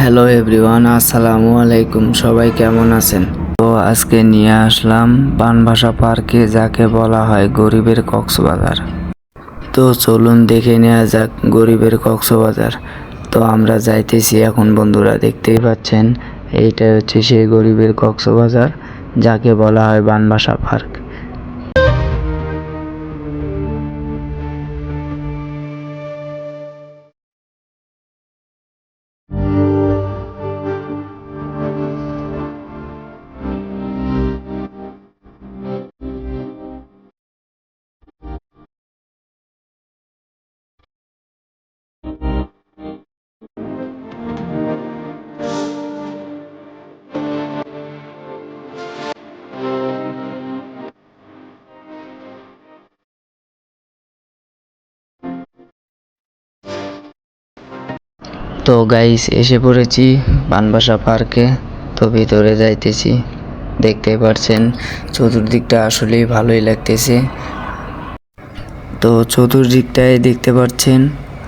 Hello everyone আসসালামু আলাইকুম। সবাই কেমন আছেন? তো আজকে নিয়ে আসলাম বানভাষা পার্কে যাকে বলা হয় গরিবের কক্সবাজার। তো চলুন দেখে নেওয়া যাক গরিবের কক্সবাজার। তো আমরা যাইতেছি এখন বন্ধুরা, দেখতেই পাচ্ছেন, এইটা হচ্ছে সেই গরিবের কক্সবাজার, যাকে বলা হয় বানভাষা পার্ক। তো গাইস এসে পড়েছি বানবাসা পার্কে তো ভিতরে যাইতেছি দেখতে পাচ্ছেন চতুর্দিকটা আসলেই ভালোই লাগতেছে। তো চতুর্দিকটায় দেখতে পাচ্ছেন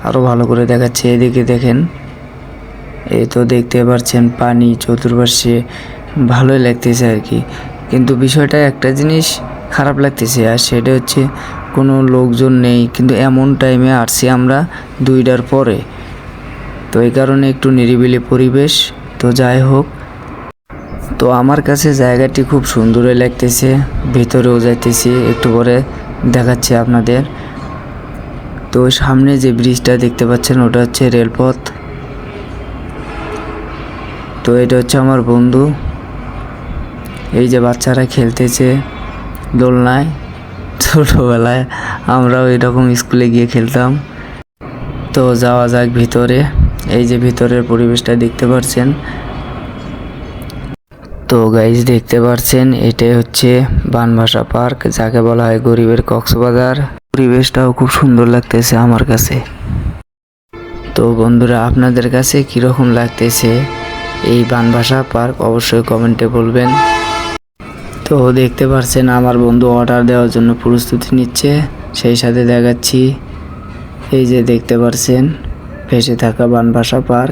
আরও ভালো করে দেখাচ্ছে, এদিকে দেখেন। এই তো দেখতে পাচ্ছেন পানি চতুর্পাশে ভালোই লাগতেছে আর কি। কিন্তু বিষয়টা একটা জিনিস খারাপ লাগতেছে, আর সেটা হচ্ছে কোনো লোকজন নেই, কিন্তু এমন টাইমে আসছি আমরা দুইটার পরে। তো এই কারণে একটু নিরিবিলি পরিবেশ। তো যাই হোক, তো আমার কাছে জায়গাটি খুব সুন্দরই লাগতেছে, ভিতরেও যাইতেছি, একটু পরে দেখাচ্ছি আপনাদের। তো সামনে যে ব্রিজটা দেখতে পাচ্ছেন, ওটা হচ্ছে রেলপথ। তো এটা হচ্ছে আমার বন্ধু, এই যে বাচ্চারা খেলতেছে দোলনায়। ছোটোবেলায় আমরাও এরকম স্কুলে গিয়ে খেলতাম। তো যাওয়া যাক ভিতরে। এই যে ভিতরের পরিবেশটা দেখতে পাচ্ছেন তো গাইজ দেখতে পাচ্ছেন এটাই হচ্ছে বানভাষা পার্ক, যাকে বলা হয় গরিবের কক্সবাজার। পরিবেশটাও খুব সুন্দর লাগতেছে আমার কাছে। তো বন্ধুরা, আপনাদের কাছে কীরকম লাগতেছে এই বানভাষা পার্ক, অবশ্যই কমেন্টে বলবেন। তো দেখতে পাচ্ছেন আমার বন্ধু অর্ডার দেওয়ার জন্য প্রস্তুতি নিচ্ছে। সেই সাথে দেখাচ্ছি। এই যে দেখতে পাচ্ছেন ভেসে থাকা বানবাসা পার্ক।